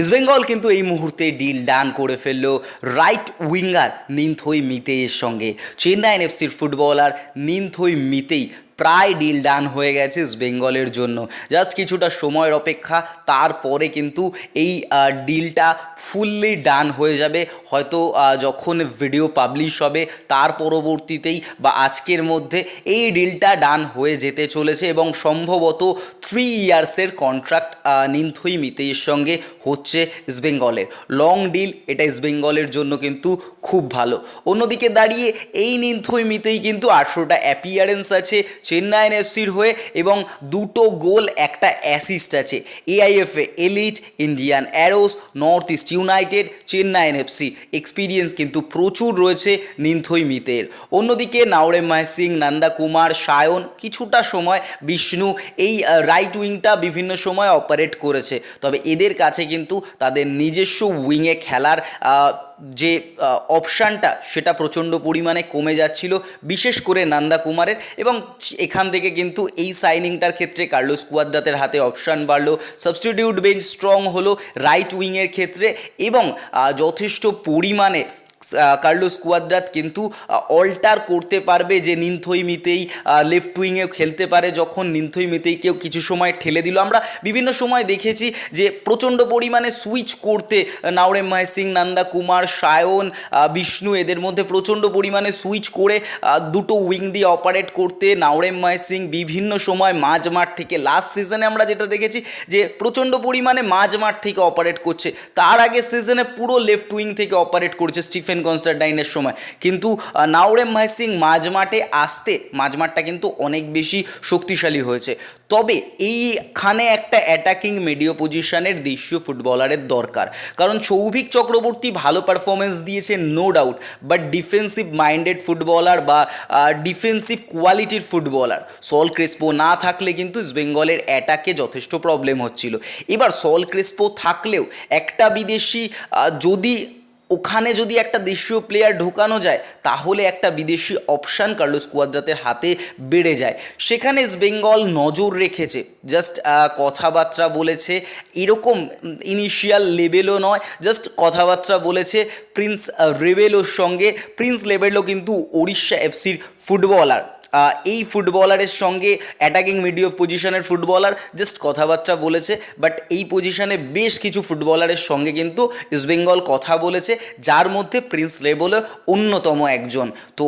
ইস্টবেঙ্গল কিন্তু এই মুহূর্তে ডিল ডান করে ফেলল রাইট উইঙ্গার নিনথই মিতেইয়ের সঙ্গে। চেন্নাই এফসির ফুটবলার নিনথই মিতেই প্রায় ডিল ডান হয়ে গেছে বেঙ্গলের জন্য। জাস্ট কিছুটা সময়ের অপেক্ষা, তারপরে কিন্তু এই ডিলটা ফুললি ডান হয়ে যাবে। হয়তো যখন ভিডিও পাবলিশ হবে, তার পরবর্তীতেই বা আজকের মধ্যে এই ডিলটা ডান হয়ে যেতে চলেছে এবং সম্ভবত থ্রি ইয়ার্সের কন্ট্রাক্ট নিনথই মিতেইয়ের সঙ্গে হচ্ছে ইস্টবেঙ্গলের লং ডিল এটা ইস্টবেঙ্গলের জন্য কিন্তু খুব ভালো। অন্যদিকে দাঁড়িয়ে এই নিনথই মিতেই কিন্তু আঠেরোটা অ্যাপিয়ারেন্স আছে চেন্নাইন এফসির হয়ে এবং দুটো গোল, একটা অ্যাসিস্ট আছে AIFF elite Indian Arrows North East United Chennaiyin FC. Experience কিন্তু প্রচুর রয়েছে নিনথই মিতের। অন্যদিকে নাওরে মাহ সিং, নন্দা কুমার, সায়ন, কিছুটা সময় বিষ্ণু, এই রাইট উইংটা বিভিন্ন সময় অপারেট করেছে। তবে এদের কাছে কিন্তু তাদের নিজস্ব উইংয়ে খেলার যে অপশানটা সেটা প্রচণ্ড পরিমাণে কমে যাচ্ছিল, বিশেষ করে নন্দা কুমারের। এবং এখান থেকে কিন্তু এই সাইনিংটার ক্ষেত্রে কার্লোস কুয়াদ্রাতের হাতে অপশান বাড়লো, সাবস্টিটিউট বেঞ্চ স্ট্রং হলো রাইট উইংয়ের ক্ষেত্রে এবং যথেষ্ট পরিমাণে কার্লোস কুয়াদ্রাত কিন্তু অল্টার করতে পারবে যে নিনথই মিতেই লেফট উইংয়েও খেলতে পারে যখন নিনথই মিতেই কেউ কিছু সময় ঠেলে দিল। আমরা বিভিন্ন সময় দেখেছি যে প্রচণ্ড পরিমাণে সুইচ করতে নাওরে মাহ সিং নন্দা কুমার, সায়ন বিষ্ণু এদের মধ্যে প্রচণ্ড পরিমাণে সুইচ করে দুটো উইং দিয়ে অপারেট করতে নাওরেম মাহ সিং বিভিন্ন সময় মাঝ মাঠ থেকে লাস্ট সিজনে আমরা যেটা দেখেছি যে প্রচণ্ড পরিমাণে মাঝ মাঠ থেকে অপারেট করছে। তার আগে সিজনে পুরো লেফট উইং থেকে অপারেট করছে স্টিফেন কনস্টারডাইনের সময়। কিন্তু নাওরেম মাহ সিং মাঝ মাঠে আসতে, মাঝমাঠটা কিন্তু অনেক বেশি শক্তিশালী হয়েছে। তবে এইখানে একটা অ্যাটাকিং মিডিও পজিশনের দেশীয় ফুটবলারের দরকার। কারণ সৌভিক চক্রবর্তী ভালো পারফরমেন্স দিয়েছে no doubt but defensive minded footballer বা ডিফেন্সিভ কোয়ালিটির ফুটবলার সল ক্রেসপো না থাকলে কিন্তু বেঙ্গলের অ্যাটাকে যথেষ্ট প্রবলেম হচ্ছিল। এবার সল ক্রেসপো থাকলেও একটা বিদেশি যদি ওখানে যদি একটা দেশীয় প্লেয়ার ঢোকানো যায়, তাহলে একটা বিদেশি অপশান কার্লোস কুয়াদ্রাতের হাতে বেড়ে যায়। সেখানে বেঙ্গল নজর রেখেছে। জাস্ট কথাবার্তা বলেছে, এরকম ইনিশিয়াল লেভেলও নয়। জাস্ট কথাবার্তা বলেছে প্রিন্স রেবেলোর সঙ্গে। প্রিন্স লেবেলো কিন্তু উড়িষ্যা এফসির ফুটবলার এই ফুটবলারের সঙ্গে অ্যাটাকিং মিডিও পজিশনের ফুটবলার জাস্ট কথাবার্তা বলেছে বাট এই পজিশনে বেশ কিছু ফুটবলারের সঙ্গে কিন্তু ইস্টবেঙ্গল কথা বলেছে, যার মধ্যে প্রিন্স লেবলে অন্যতম একজন। তো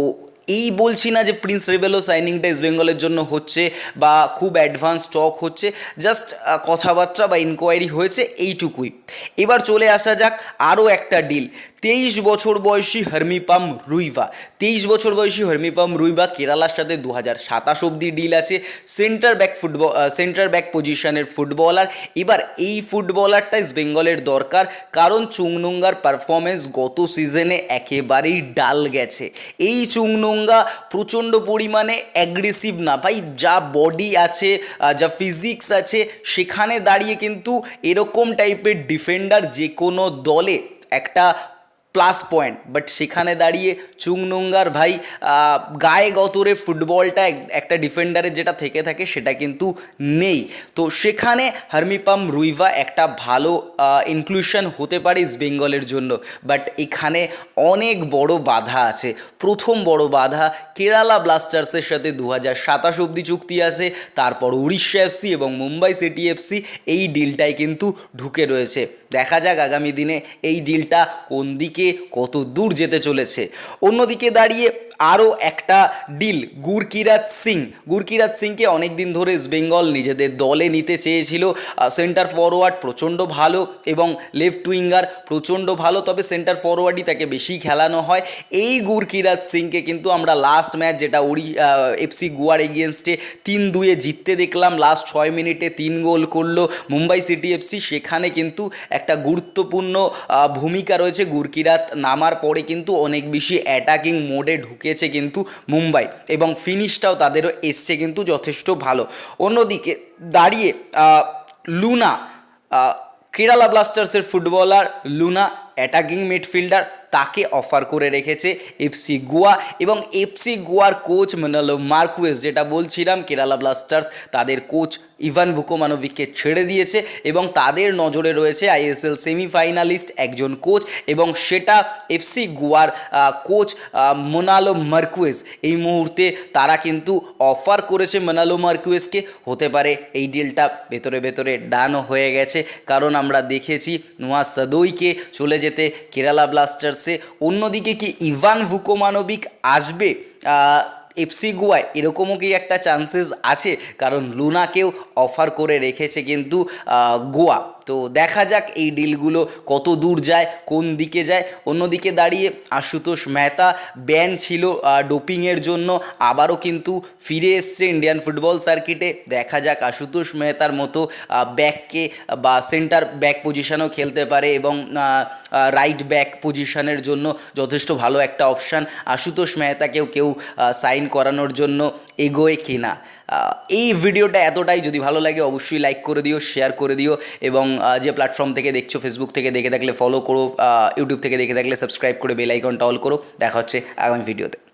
এই বলছি না যে প্রিন্স রেবেলো সাইনিংটা ইস্টবেঙ্গলের জন্য হচ্ছে বা খুব অ্যাডভান্স স্টক হচ্ছে জাস্ট কথাবার্তা বা ইনকোয়ারি হয়েছে এইটুকুই। এবার চলে আসা যাক আরও একটা ডিল তেইশ বছর বয়সী হার্মিপাম রুইভা তেইশ বছর বয়সী হার্মিপাম রুইভা কেরালার সাথে দু হাজার সাতাশ অব্দি ডিল আছে centre back football centre back পজিশনের ফুটবলার এবার এই ফুটবলারটা ইস্ট বেঙ্গলের দরকার, কারণ চুংনুঙ্গার পারফরমেন্স গত সিজনে একেবারেই ডাল গেছে। এই চুংনুঙ্গা প্রচণ্ড পরিমাণে অ্যাগ্রেসিভ না। ভাই, যা বডি আছে যা ফিজিক্স আছে, সেখানে দাঁড়িয়ে কিন্তু এরকম টাইপের ডিফেন্ডার যে কোনো দলে একটা প্লাস পয়েন্ট বাট সেখানে দাঁড়িয়ে চুংনুঙ্গার ভাই গায়ে গতরে ফুটবলটা একটা ডিফেন্ডারের যেটা থেকে থাকে সেটা কিন্তু নেই। তো সেখানে হার্মিপাম রুইভা একটা ভালো ইনক্লুশন হতে পারে ইস্ট বেঙ্গলের জন্য। বাট এখানে অনেক বড় বাধা আছে। প্রথম বড় বাধা কেরালা ব্লাস্টার্সের সাথে দু হাজার সাতাশ অব্দি চুক্তি আছে। তারপর উড়িষ্যা এফসি এবং মুম্বাই সিটি এফসি এই ডিলটাই কিন্তু ঢুকে রয়েছে। দেখা যাক আগামী দিনে এই ডিলটা কোন দিকে কত দূর যেতে চলেছে। অন্যদিকে দাঁড়িয়ে আরও একটা ডিল, গুরকিরাত সিং। গুরকিরাত সিংকে অনেক দিন ধরে ইস্ট বেঙ্গল নিজেদের দলে নিতে চেয়েছিল। সেন্টার ফরওয়ার্ড প্রচণ্ড ভালো এবং লেফট উইঙ্গার প্রচণ্ড ভালো, তবে সেন্টার ফরওয়ার্ডই তাকে বেশি খেলানো হয়। এই গুরকিরাত সিংকে কিন্তু আমরা লাস্ট ম্যাচ যেটা ওড়ি এফসি গোয়ার এগেনস্টে তিন দুয়ে জিততে দেখলাম। লাস্ট ছয় মিনিটে তিন গোল করল মুম্বাই সিটি এফসি সেখানে কিন্তু একটা গুরুত্বপূর্ণ ভূমিকা রয়েছে গুরকিরাত নামার পরে কিন্তু অনেক বেশি অ্যাটাকিং মোডে ঢুকেছে কিন্তু মুম্বাই এবং ফিনিশটাও তাদেরও এসছে কিন্তু যথেষ্ট ভালো। অন্যদিকে দাঁড়িয়ে লুনা কেরালা ব্লাস্টার্সের ফুটবলার লুনা অ্যাটাকিং মিডফিল্ডার তাকে অফার করে রেখেছে এফসি গোয়া এবং এফসি গোয়ার কোচ মনালো মার্কুয়েস যেটা বলছিলাম কেরালা ব্লাস্টার্স তাদের কোচ ইভান ভুকোমানোভিককে ছেড়ে দিয়েছে এবং তাদের নজরে রয়েছে আইএসএল সেমিফাইনালিস্ট একজন কোচ এবং সেটা এফসি গোয়ার কোচ মোনালো মার্কুয়েস এই মুহূর্তে তারা কিন্তু অফার করেছে মোনালো মার্কুয়েসকে হতে পারে এই ডিলটা ভেতরে ভেতরে ডানও হয়ে গেছে। কারণ আমরা দেখেছি নোয়া সাদইকে চলে যেতে কেরালা ব্লাস্টার্সে অন্যদিকে কি ইভান ভুকোমানবিক আসবে? এফসি গোয়ায় এরকমও কি একটা চান্সেস আছে? কারণ লুনাকেও অফার করে রেখেছে কিন্তু গোয়া। তো দেখা যাক এই ডিলগুলো কত দূর যায়, কোন দিকে যায়। অন্যদিকে দাঁড়িয়ে আশুতোষ মেহতা ব্যান ছিল ডোপিংয়ের জন্য। আবারও কিন্তু ফিরে এসছে ইন্ডিয়ান ফুটবল সার্কিটে। দেখা যাক আশুতোষ মেহতার মতো ব্যাককে বা সেন্টার ব্যাক পজিশনেও খেলতে পারে এবং রাইট ব্যাক পজিশনের জন্য যথেষ্ট ভালো একটা অপশান আশুতোষ মেহতাকেও কেউ সাইন করানোর জন্য এগোয় কিনা। এই ভিডিওটা এতটাই। যদি ভালো লাগে, অবশ্যই লাইক করে দিও শেয়ার করে দিও এবং যে প্ল্যাটফর্ম থেকে দেখছ ফেসবুক থেকে দেখে থাকলে ফলো করো ইউটিউব থেকে দেখে থাকলে সাবস্ক্রাইব করে বেল আইকনটা অল করো। দেখা হচ্ছে আগামী ভিডিওতে